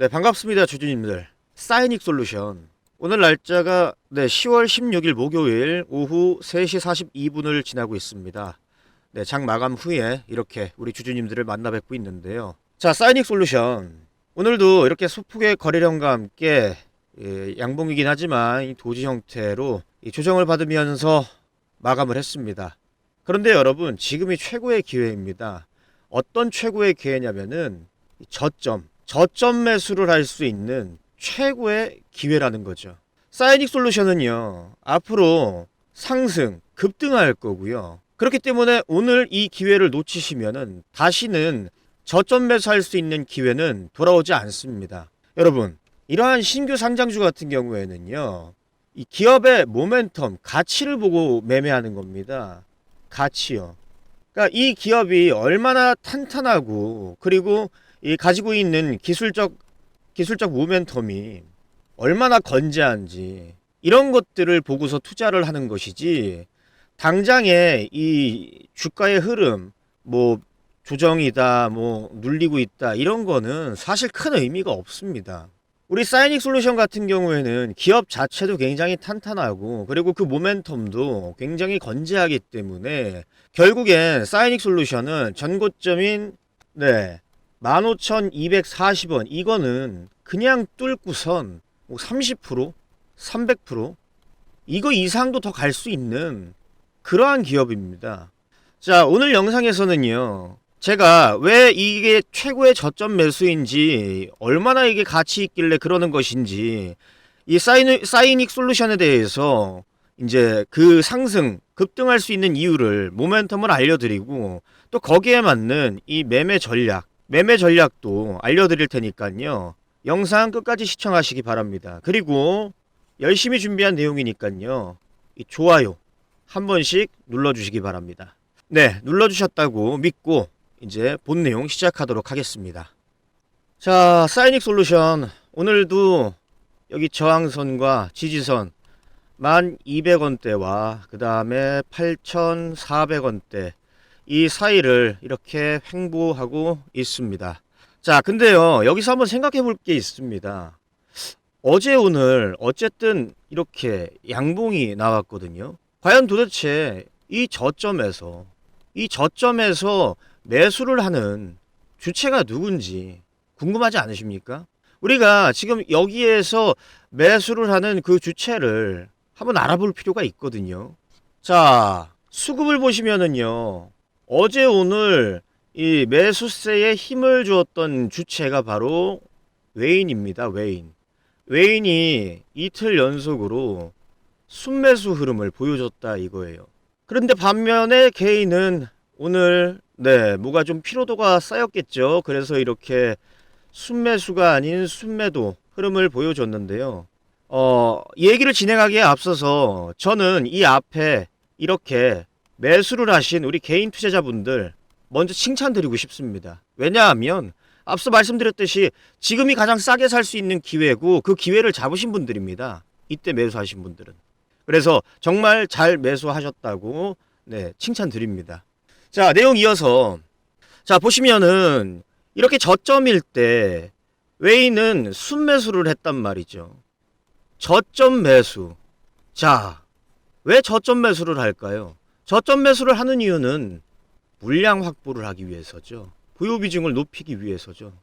네, 반갑습니다, 주주님들. 사이닉 솔루션. 오늘 날짜가 네, 10월 16일 목요일 오후 3시 42분을 지나고 있습니다. 네, 장 마감 후에 이렇게 우리 주주님들을 만나 뵙고 있는데요. 자, 사이닉 솔루션. 오늘도 이렇게 소폭의 거래량과 함께 예, 양봉이긴 하지만 이 도지 형태로 이 조정을 받으면서 마감을 했습니다. 그런데 여러분, 지금이 최고의 기회입니다. 어떤 최고의 기회냐면은 이 저점, 저점 매수를 할 수 있는 최고의 기회라는 거죠. 사이닉 솔루션은요, 앞으로 상승, 급등할 거고요. 그렇기 때문에 오늘 이 기회를 놓치시면은 다시는 저점 매수할 수 있는 기회는 돌아오지 않습니다. 여러분, 이러한 신규 상장주 같은 경우에는요, 이 기업의 모멘텀, 가치를 보고 매매하는 겁니다. 가치요. 그러니까 이 기업이 얼마나 탄탄하고 그리고 이 가지고 있는 기술적 기술적 모멘텀이 얼마나 건재한지 이런 것들을 보고서 투자를 하는 것이지 당장에 이 주가의 흐름 뭐 조정이다 뭐 눌리고 있다 이런 거는 사실 큰 의미가 없습니다. 우리 사이닉 솔루션 같은 경우에는 기업 자체도 굉장히 탄탄하고 그리고 그 모멘텀도 굉장히 건재하기 때문에 결국엔 사이닉 솔루션은 전고점인 네 15,240원 이거는 그냥 뚫고선 뭐 30% 300% 이거 이상도 더 갈 수 있는 그러한 기업입니다. 자 오늘 영상에서는요 제가 왜 이게 최고의 저점 매수인지 얼마나 이게 가치 있길래 그러는 것인지 이 사이닉, 사이닉 솔루션에 대해서 이제 그 상승 급등할 수 있는 이유를 모멘텀을 알려드리고 또 거기에 맞는 이 매매 전략 매매 전략도 알려드릴 테니까요. 영상 끝까지 시청하시기 바랍니다. 그리고 열심히 준비한 내용이니까요. 이 좋아요 한 번씩 눌러주시기 바랍니다. 네 눌러주셨다고 믿고 이제 본 내용 시작하도록 하겠습니다. 자, 사이닉 솔루션. 오늘도 여기 저항선과 지지선 1200원대와 그 다음에 8400원대 이 사이를 이렇게 횡보하고 있습니다. 자, 근데요, 여기서 한번 생각해 볼 게 있습니다. 어제 오늘 어쨌든 이렇게 양봉이 나왔거든요. 과연 도대체 이 저점에서 이 저점에서 매수를 하는 주체가 누군지 궁금하지 않으십니까? 우리가 지금 여기에서 매수를 하는 그 주체를 한번 알아볼 필요가 있거든요. 자, 수급을 보시면은요. 어제 오늘 이 매수세에 힘을 주었던 주체가 바로 웨인입니다. 웨인. 웨인이 이틀 연속으로 순매수 흐름을 보여줬다 이거예요. 그런데 반면에 개인은 오늘 네, 뭐가 좀 피로도가 쌓였겠죠. 그래서 이렇게 순매수가 아닌 순매도 흐름을 보여줬는데요. 어, 이 얘기를 진행하기에 앞서서 저는 이 앞에 이렇게 매수를 하신 우리 개인 투자자분들 먼저 칭찬드리고 싶습니다. 왜냐하면 앞서 말씀드렸듯이 지금이 가장 싸게 살 수 있는 기회고 그 기회를 잡으신 분들입니다. 이때 매수하신 분들은. 그래서 정말 잘 매수하셨다고 네, 칭찬드립니다. 자, 내용 이어서 자, 보시면은 이렇게 저점일 때 웨이는 순매수를 했단 말이죠. 저점 매수. 자, 왜 저점 매수를 할까요? 저점 매수를 하는 이유는 물량 확보를 하기 위해서죠. 보유 비중을 높이기 위해서죠.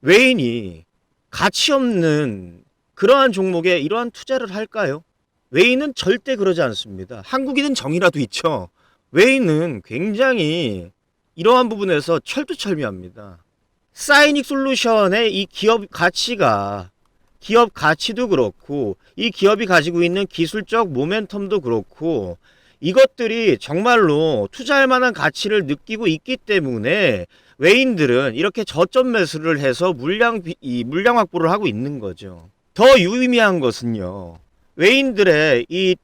웨인이 가치 없는 그러한 종목에 이러한 투자를 할까요? 웨인은 절대 그러지 않습니다. 한국인은 정이라도 있죠. 웨이는 굉장히 이러한 부분에서 철두철미합니다. 사이닉 솔루션의 이 기업 가치가 기업 가치도 그렇고 이 기업이 가지고 있는 기술적 모멘텀도 그렇고 이것들이 정말로 투자할 만한 가치를 느끼고 있기 때문에 외인들은 이렇게 저점 매수를 해서 물량 비- 이 물량 확보를 하고 있는 거죠. 더 유의미한 것은요. 외인들의 이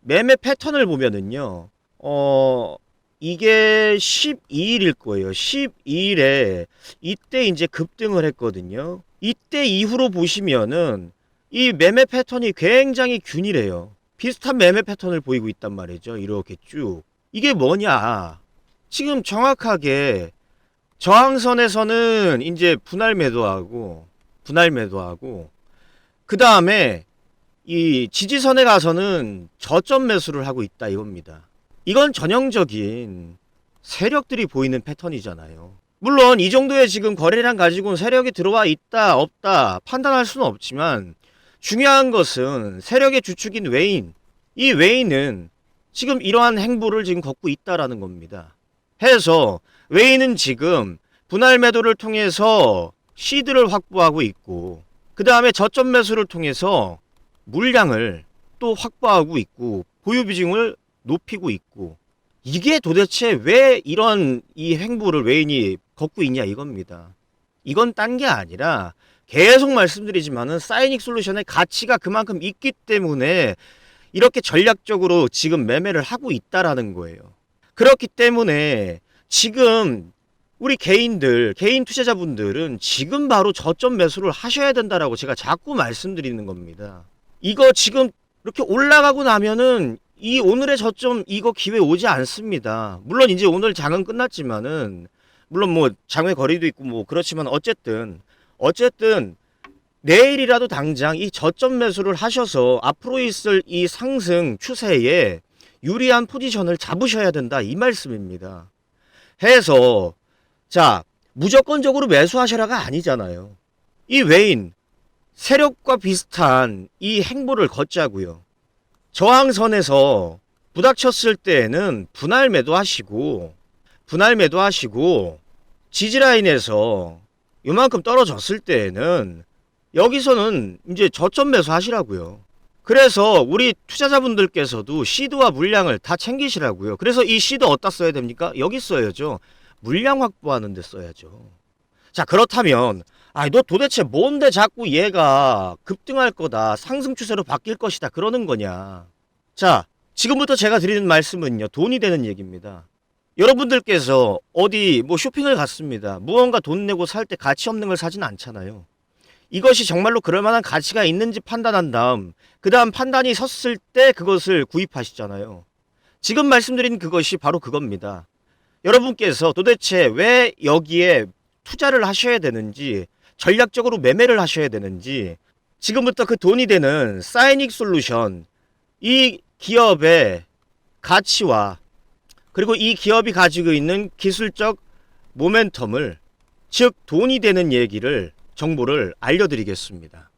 매매 패턴을 보면은요. 어, 이게 12일일 거예요. 12일에 이때 이제 급등을 했거든요. 이때 이후로 보시면은 이 매매 패턴이 굉장히 균일해요. 비슷한 매매 패턴을 보이고 있단 말이죠. 이렇게 쭉. 이게 뭐냐? 지금 정확하게 저항선에서는 이제 분할 매도하고 분할 매도하고 그 다음에 이 지지선에 가서는 저점 매수를 하고 있다 이겁니다. 이건 전형적인 세력들이 보이는 패턴이잖아요. 물론 이 정도의 지금 거래량 가지고는 세력이 들어와 있다 없다 판단할 수는 없지만 중요한 것은 세력의 주축인 외인 이 외인은 지금 이러한 행보를 지금 걷고 있다라는 겁니다. 해서 외인은 지금 분할 매도를 통해서 시드를 확보하고 있고 그 다음에 저점 매수를 통해서 물량을 또 확보하고 있고 보유 비중을 높이고 있고 이게 도대체 왜 이런 이 행보를 외인이 걷고 있냐 이겁니다. 이건 딴 게 아니라 계속 말씀드리지만은 사이닉 솔루션의 가치가 그만큼 있기 때문에 이렇게 전략적으로 지금 매매를 하고 있다라는 거예요. 그렇기 때문에 지금 우리 개인들, 개인 투자자분들은 지금 바로 저점 매수를 하셔야 된다라고 제가 자꾸 말씀드리는 겁니다. 이거 지금 이렇게 올라가고 나면은 이 오늘의 저점 이거 기회 오지 않습니다. 물론 이제 오늘 장은 끝났지만은 물론 뭐 장외 거리도 있고 뭐 그렇지만 어쨌든 어쨌든 내일이라도 당장 이 저점 매수를 하셔서 앞으로 있을 이 상승 추세에 유리한 포지션을 잡으셔야 된다 이 말씀입니다. 해서 자 무조건적으로 매수하셔라가 아니잖아요. 이 외인 세력과 비슷한 이 행보를 걷자고요. 저항선에서 부닥쳤을 때에는 분할 매도하시고 분할 매도하시고 지지라인에서 요만큼 떨어졌을 때에는 여기서는 이제 저점 매수 하시라고요. 그래서 우리 투자자분들께서도 시드와 물량을 다 챙기시라고요. 그래서 이 시드 어디다 써야 됩니까? 여기 써야죠. 물량 확보하는 데 써야죠. 자, 그렇다면 아, 너 도대체 뭔데 자꾸 얘가 급등할 거다, 상승 추세로 바뀔 것이다, 그러는 거냐. 자, 지금부터 제가 드리는 말씀은요, 돈이 되는 얘기입니다. 여러분들께서 어디 뭐 쇼핑을 갔습니다. 무언가 돈 내고 살 때 가치 없는 걸 사진 않잖아요. 이것이 정말로 그럴 만한 가치가 있는지 판단한 다음, 그 다음 판단이 섰을 때 그것을 구입하시잖아요. 지금 말씀드린 그것이 바로 그겁니다. 여러분께서 도대체 왜 여기에 투자를 하셔야 되는지, 전략적으로 매매를 하셔야 되는지, 지금부터 그 돈이 되는 사이닉 솔루션, 이 기업의 가치와 그리고 이 기업이 가지고 있는 기술적 모멘텀을 즉 돈이 되는 얘기를 정보를 알려드리겠습니다.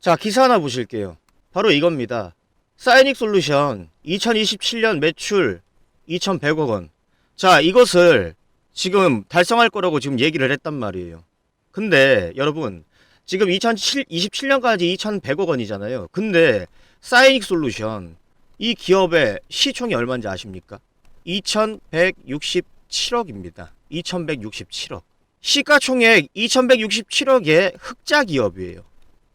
자 기사 하나 보실게요. 바로 이겁니다. 사이닉 솔루션 2027년 매출 2,100억 원. 자 이것을 지금 달성할 거라고 지금 얘기를 했단 말이에요. 근데 여러분 지금 2027년까지 2,100억 원이잖아요. 근데 사이닉 솔루션 이 기업의 시총이 얼마인지 아십니까? 2167억입니다. 2167억. 시가총액 2167억의 흑자 기업이에요.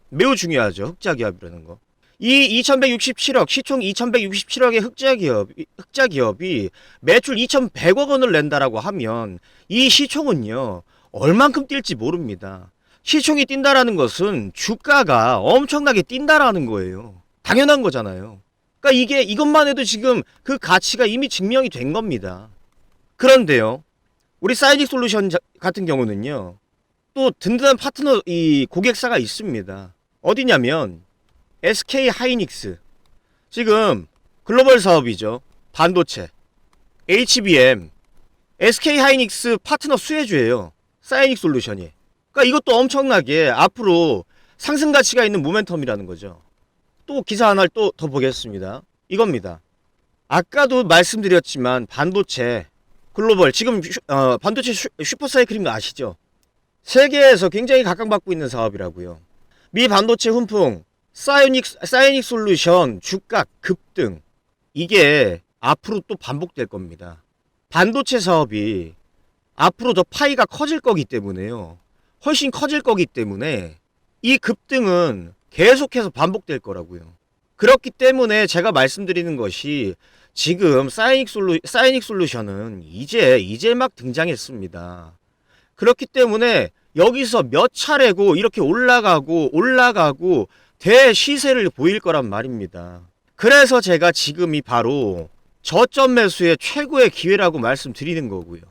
매우 중요하죠. 흑자 기업이라는 거. 이 2167억, 시총 2167억의 흑자 기업, 흑자 기업이 매출 2100억 원을 낸다라고 하면 이 시총은요, 얼만큼 뛸지 모릅니다. 시총이 뛴다라는 것은 주가가 엄청나게 뛴다라는 거예요. 당연한 거잖아요. 그러니까 이게 이것만 해도 지금 그 가치가 이미 증명이 된 겁니다. 그런데요. 우리 사이닉 솔루션 자- 같은 경우는요. 또 든든한 파트너 이 고객사가 있습니다. 어디냐면 SK 하이닉스. 지금 글로벌 사업이죠. 반도체. HBM. SK 하이닉스 파트너 수혜주예요. 사이닉 솔루션이. 그러니까 이것도 엄청나게 앞으로 상승 가치가 있는 모멘텀이라는 거죠. 또 기사 하나를 또 더 보겠습니다. 이겁니다. 아까도 말씀드렸지만 반도체 글로벌 지금 슈- 어, 반도체 슈, 슈퍼사이클인 거 아시죠? 세계에서 굉장히 각광받고 있는 사업이라고요. 미 반도체 훈풍 사이닉 사이닉 솔루션 주가 급등 이게 앞으로 또 반복될 겁니다. 반도체 사업이 앞으로 더 파이가 커질 거기 때문에요. 훨씬 커질 거기 때문에 이 급등은 계속해서 반복될 거라고요. 그렇기 때문에 제가 말씀드리는 것이 지금 사이닉 솔루 사이닉 솔루션은 이제 이제 막 등장했습니다. 그렇기 때문에 여기서 몇 차례고 이렇게 올라가고 올라가고 대시세를 보일 거란 말입니다. 그래서 제가 지금이 바로 저점 매수의 최고의 기회라고 말씀드리는 거고요.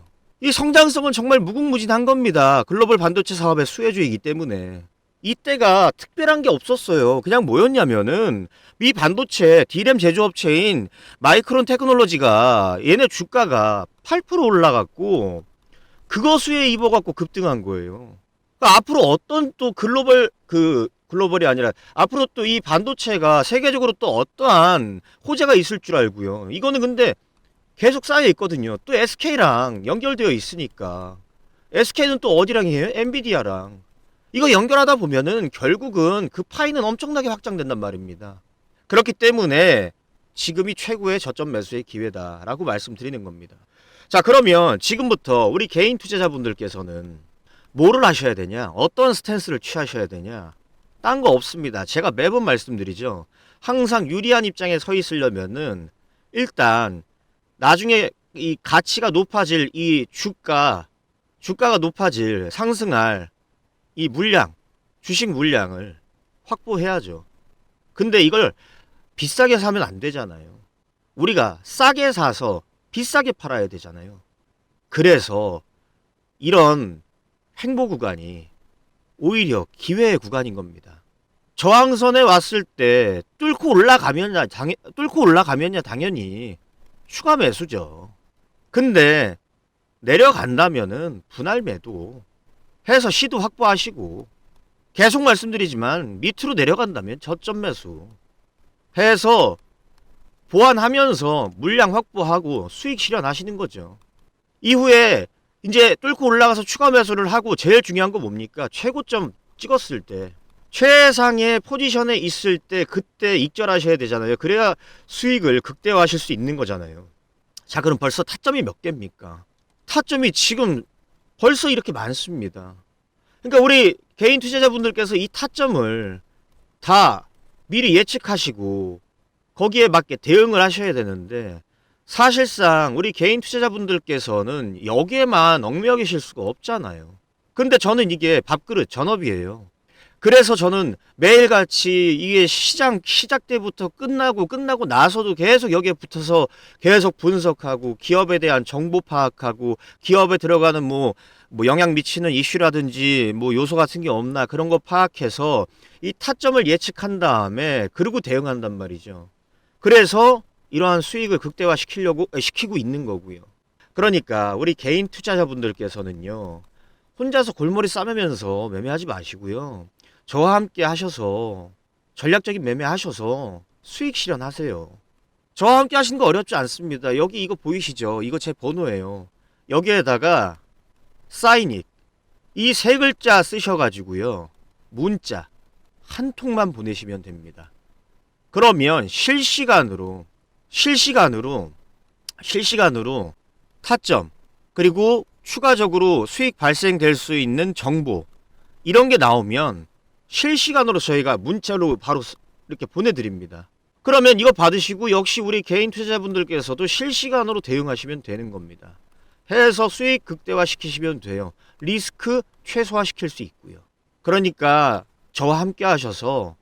이 성장성은 정말 무궁무진한 겁니다. 글로벌 반도체 사업의 수혜주이기 때문에. 이때가 특별한 게 없었어요. 그냥 뭐였냐면은 미 반도체 D램 제조업체인 마이크론 테크놀로지가 얘네 주가가 8% 올라갔고 그거 수에 입어갖고 급등한 거예요. 그러니까 앞으로 어떤 또 글로벌 그 글로벌이 아니라 앞으로 또 이 반도체가 세계적으로 또 어떠한 호재가 있을 줄 알고요. 이거는 근데 계속 쌓여 있거든요. 또 SK랑 연결되어 있으니까. SK는 또 어디랑 해요? 엔비디아랑. 이거 연결하다 보면은 결국은 그 파이는 엄청나게 확장된단 말입니다. 그렇기 때문에 지금이 최고의 저점 매수의 기회다라고 말씀드리는 겁니다. 자, 그러면 지금부터 우리 개인 투자자분들께서는 뭐를 하셔야 되냐? 어떤 스탠스를 취하셔야 되냐? 딴 거 없습니다. 제가 매번 말씀드리죠. 항상 유리한 입장에 서 있으려면은 일단 나중에 이 가치가 높아질 이 주가 주가가 높아질 상승할 이 물량 주식 물량을 확보해야죠. 근데 이걸 비싸게 사면 안 되잖아요. 우리가 싸게 사서 비싸게 팔아야 되잖아요. 그래서 이런 횡보 구간이 오히려 기회의 구간인 겁니다. 저항선에 왔을 때 뚫고 올라가면야 당 뚫고 올라가면야 당연히 추가 매수죠. 근데 내려간다면은 분할 매도 해서 시도 확보하시고 계속 말씀드리지만 밑으로 내려간다면 저점 매수 해서 보완하면서 물량 확보하고 수익 실현하시는 거죠. 이후에 이제 뚫고 올라가서 추가 매수를 하고 제일 중요한 거 뭡니까? 최고점 찍었을 때 최상의 포지션에 있을 때 그때 익절하셔야 되잖아요. 그래야 수익을 극대화하실 수 있는 거잖아요. 자, 그럼 벌써 타점이 몇 개입니까? 타점이 지금 벌써 이렇게 많습니다. 그러니까 우리 개인 투자자분들께서 이 타점을 다 미리 예측하시고 거기에 맞게 대응을 하셔야 되는데 사실상 우리 개인 투자자분들께서는 여기에만 얽매여 계실 수가 없잖아요. 근데 저는 이게 밥그릇 전업이에요. 그래서 저는 매일같이 이게 시장 시작 때부터 끝나고 끝나고 나서도 계속 여기에 붙어서 계속 분석하고 기업에 대한 정보 파악하고 기업에 들어가는 뭐, 뭐 영향 미치는 이슈라든지 뭐 요소 같은 게 없나 그런 거 파악해서 이 타점을 예측한 다음에 그리고 대응한단 말이죠. 그래서 이러한 수익을 극대화 시키려고 시키고 있는 거고요. 그러니까 우리 개인 투자자분들께서는요. 혼자서 골머리 싸매면서 매매하지 마시고요. 저와 함께 하셔서 전략적인 매매 하셔서 수익 실현하세요. 저와 함께 하시는 거 어렵지 않습니다. 여기 이거 보이시죠? 이거 제 번호예요. 여기에다가 사인잇 이세 글자 쓰셔가지고요. 문자 한 통만 보내시면 됩니다. 그러면 실시간으로 실시간으로 실시간으로 타점 그리고 추가적으로 수익 발생될 수 있는 정보 이런 게 나오면 실시간으로 저희가 문자로 바로 스- 이렇게 보내드립니다. 그러면 이거 받으시고 역시 우리 개인 투자자분들께서도 실시간으로 대응하시면 되는 겁니다. 해서 수익 극대화 시키시면 돼요. 리스크 최소화 시킬 수 있고요. 그러니까 저와 함께 하셔서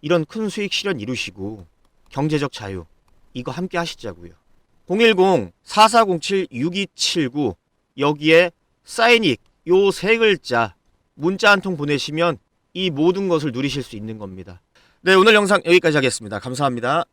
이런 큰 수익 실현 이루시고 경제적 자유 이거 함께 하시자고요. 010-4407-6279 여기에 사인익 요 세 글자 문자 한 통 보내시면 이 모든 것을 누리실 수 있는 겁니다. 네, 오늘 영상 여기까지 하겠습니다. 감사합니다.